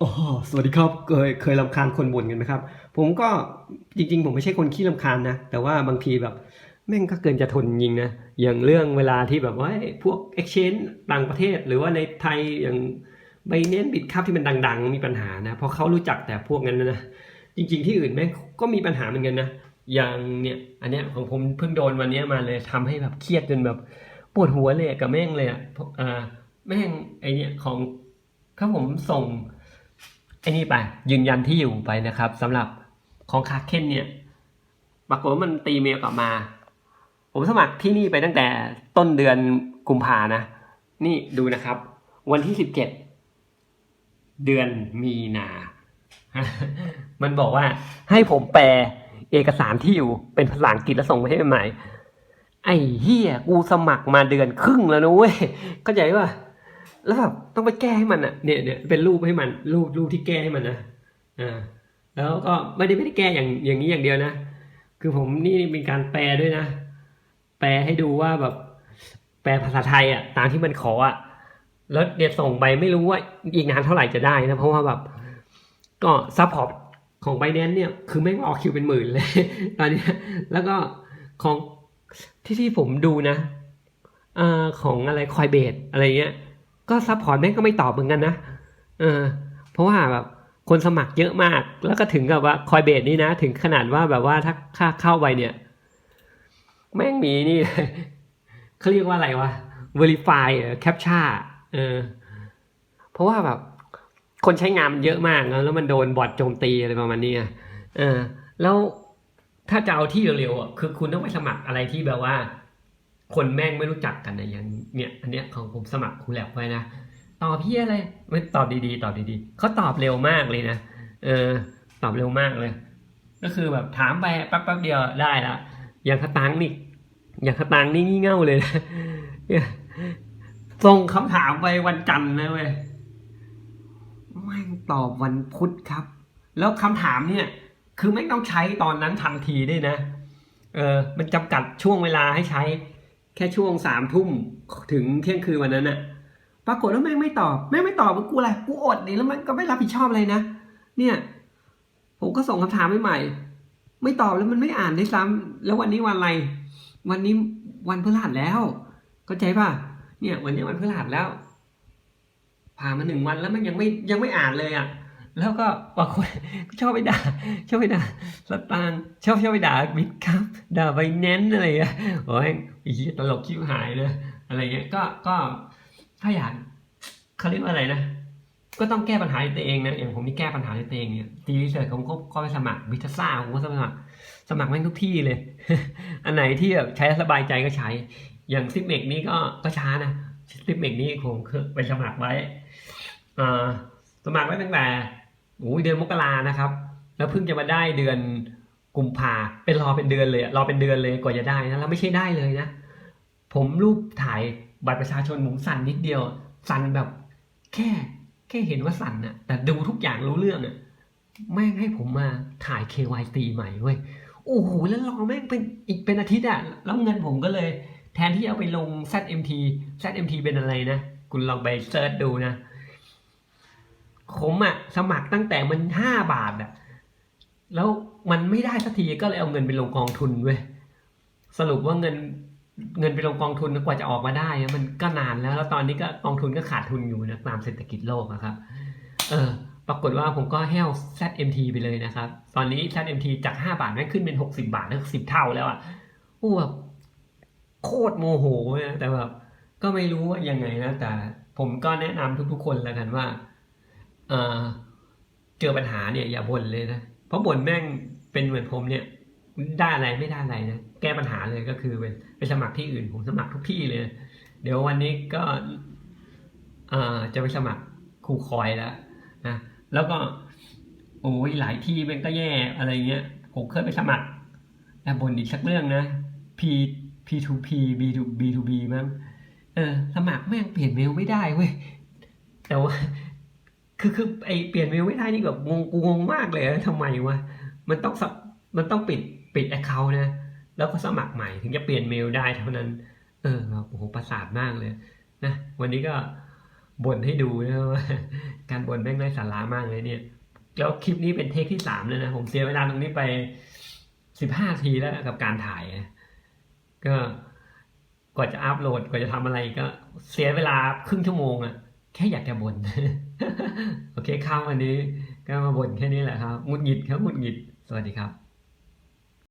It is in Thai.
อ๋อสวัสดีครับ เคยเคยรำคาญคนบ่นกันไหมครับ ผมก็จริง ๆ ผมไม่ใช่คนขี้รำคาญนะ แต่ว่าบางทีแบบแม่งก็เกินจะทนจริงนะ อย่างเรื่องเวลาที่แบบว่าพวก exchange ต่างประเทศ หรือว่าในไทยอย่างไบเนนบิตคับที่มันดัง ๆ มีปัญหานะ เพราะเขารู้จักแต่พวกนั้นนะ จริง ๆ ที่อื่นแม่งก็มีปัญหาเหมือนกันนะ อย่างเนี่ยอันเนี้ยของผมเพิ่งโดนวันเนี้ยมาเลยทำให้แบบเครียดจนแบบปวดหัวเลยกับแม่งเลยอะแม่งไอเนี่ยของถ้าผมส่ง อ้นี่ไปยืนยันที่อยู่ไปนะครับสำหรับของคาเคนเนี่ยปรากฏว่ามันตีเมลกลับมา ผมสมัครที่นี่ไปตั้งแต่ต้นเดือนกุมภานะ นี่ดูนะครับ วันที่สิบเจ็ดเดือนมีนา มันบอกว่าให้ผมแปลเอกสารที่อยู่เป็นภาษาอังกฤษแล้วส่งไปให้ใหม่ไอ้เฮียกูสมัครมาเดือนครึ่งแล้วนะเว้ยเข้าใจป่ะ แล้วแบบต้องไปแก้ให้มันอะเนี่ยเนี่ยเป็นรูปให้มันรูปรูปที่แก้ให้มันนะอ่าแล้วก็ไม่ได้ไม่ได้แก้อย่างอย่างนี้อย่างเดียวนะ คือผมนี่เป็นการแปลด้วยนะ แปลให้ดูว่าแบบแปลภาษาไทยอะตามที่มันขออะแล้วเดี๋ยวส่งไปไม่รู้ว่าอีกนานเท่าไหร่จะได้นะเพราะว่าแบบก็ซัพพอร์ตของไบแนนเนี่ยคือไม่ออกคิวเป็นหมื่นเลย ตอนนี้แล้วก็ของที่ที่ผมดูนะอ่าของอะไรคอยเบสอะไรเงี้ย ก็ซัพพอร์ตแม่งก็ไม่ตอบเหมือนกันนะเออเพราะว่าแบบคนสมัครเยอะมาก แล้วก็ถึงกับว่าคอยเบสนี่นะ ถึงขนาดว่าแบบว่าถ้าค่าเข้าไปเนี่ย แม่งมีนี่เขาเรียกว่าอะไรวะ verify captcha เออ เพราะว่าแบบ คนใช้งานมันเยอะมากแล้วมันโดนบอทโจมตีอะไรประมาณนี้เออ แล้วถ้าจะเอาที่เร็วๆอะคือคุณต้องไปสมัครอะไรที่แบบว่า คนแม่งไม่รู้จักกันนะอย่างเนี่ยอันเนี้ยของผมสมัครครูแลบไว้นะตอบพี่อะไรไม่ตอบดีๆ ตอบดีๆเขาตอบเร็วมากเลยนะเออตอบเร็วมากเลย ก็คือแบบถามไปแป๊บๆเดียวได้ละอย่างคตังนี่อย่างคตังนี่งี่เง่าเลยนะส่งคำถามไปวันจันทร์นะเว้ยแม่งตอบวันพุธครับ แล้วคำถามเนี่ย คือไม่ต้องใช้ตอนนั้นทันทีด้วยนะเออมันจำกัดช่วงเวลาให้ใช้ แค่ช่วงสามทุ่มถึงเที่ยงคืนวันนั้นน่ะปรากฏว่าแม่งไม่ตอบแม่งไม่ตอบกูอะไรกูอดนี่แล้วมันก็ไม่รับผิดชอบอะไรนะเนี่ย ผมก็ส่งคำถามใหม่ๆไม่ตอบแล้วมันไม่อ่านได้วยซ้ำแล้ววันนี้วันอะไร วันนี้วันพฤหัสแล้วเข้าใจป่ะเนี่ย วันนี้วันพฤหัสแล้วผ่านมาหนึ่งวันแล้วมันยังไม่ยังไม่อ่านเลยอะ แล้วก็บางคนชอบไปด่าชอบไปด่าสตางค์ชอบชอบไปด่าบิตครับ ด่าไบแนนอะไรอะโอ้ยอีตลกชิบหายเลยอะไรเงี้ยก็ก็ถ้าอยากเขาเรียกว่าอะไรนะก็ต้องแก้ปัญหาตัวเองนะอย่างผมนี่แก้ปัญหาตัวเองเนี่ยทีเสร็จผมก็ก็ไปสมัครวิทยาซ่าผมก็สมัคร สมัครแม่งทุกที่เลย อันไหนที่แบบใช้สบายใจก็ใช้ อย่างซิปเมกนี้ก็ก็ช้านะซิปเมกนี้ผมเคยไปสมัครไว้อ่าสมัครไว้ตั้งแต่ โอ้ยเดือนมกรานะครับ แล้วเพิ่งจะมาได้เดือนกุมภาเป็นรอเป็นเดือนเลยรอเป็นเดือนเลยกว่าจะได้นะแล้วไม่ใช่ได้เลยนะ ผมรูปถ่ายบัตรประชาชนผมสั่นนิดเดียว สั่นแบบแค่แค่เห็นว่าสั่นน่ะแต่ดูทุกอย่างรู้เรื่องอะแม่งให้ผมมาถ่าย KYC ใหม่เว้ยโอ้โหแล้วรอแม่งเป็นอีกเป็นอาทิตย์อะแล้วเงินผมก็เลย แทนที่เอาไปลง ZMT ZMT เป็นอะไรนะ คุณลองไปเซิร์ชดูนะ ผมอะสมัครตั้งแต่มันห้าบาทอะแล้วมันไม่ได้สักทีก็เลยเอาเงินไปลงกองทุนเว้ยสรุปว่าเงินเงินไปลงกองทุนกว่าจะออกมาได้มันก็นานแล้ว แล้วตอนนี้ก็กองทุนก็ขาดทุนอยู่นะตามเศรษฐกิจโลกอะครับ เออ ปรากฏว่าผมก็แห้ว ZMT ไปเลยนะครับ ตอนนี้ ZMT จาก 5 บาทแม่งขึ้นเป็น 60 บาทแล้วสิบเท่าแล้วอะโอ้แบบโคตรโมโหเลยนะแต่แบบก็ไม่รู้ว่ายังไงนะแต่ผมก็แนะนำทุกๆคนแล้วกันว่า เออเจอปัญหาเนี่ยอย่าบ่นเลยนะ เพราะบ่นแม่งเป็นเหมือนผมเนี่ย ได้อะไรไม่ได้อะไรนะแก้ปัญหาเลยก็คือไปไปสมัครที่อื่นผมสมัครทุกที่เลย เดี๋ยววันนี้ก็เอ่อจะไปสมัครครูคอยแล้วนะแล้วก็โอ้ยหลายที่มันก็แย่อะไรเงี้ยผมเคยไปสมัครแต่บ่นอีกสักเรื่องนะ P P2P B to B to B มั้งเออสมัครแม่งเปลี่ยนเมลไม่ได้เว้ยแต่ว่า คือคือไอเปลี่ยนเมลไม่ได้นี่แบบงงกูงงมากเลยนะทำไมวะมันต้องสับมันต้องปิดปิดแอคเคาท์นะ แล้วก็สมัครใหม่ถึงจะเปลี่ยนเมลได้เท่านั้น เออแบบโอ้โหประสาทมากเลยนะวันนี้ก็บ่นให้ดูนะว่าการบ่นแม่งไร้สาระมากเลยเนี่ยแล้วคลิปนี้เป็นเทคที่สามแล้วนะ ผมเสียเวลาตรงนี้ไปสิบห้าทีแล้วกับการถ่าย ก็กว่าจะอัพโหลดกว่าจะทำอะไรก็เสียเวลาครึ่งชั่วโมงอะ แค่อยากจะบ่นโอเคครับวันนี้ก็มาบ่นแค่นี้แหละครับหงุดหงิดครับหงุดหงิด สวัสดีครับ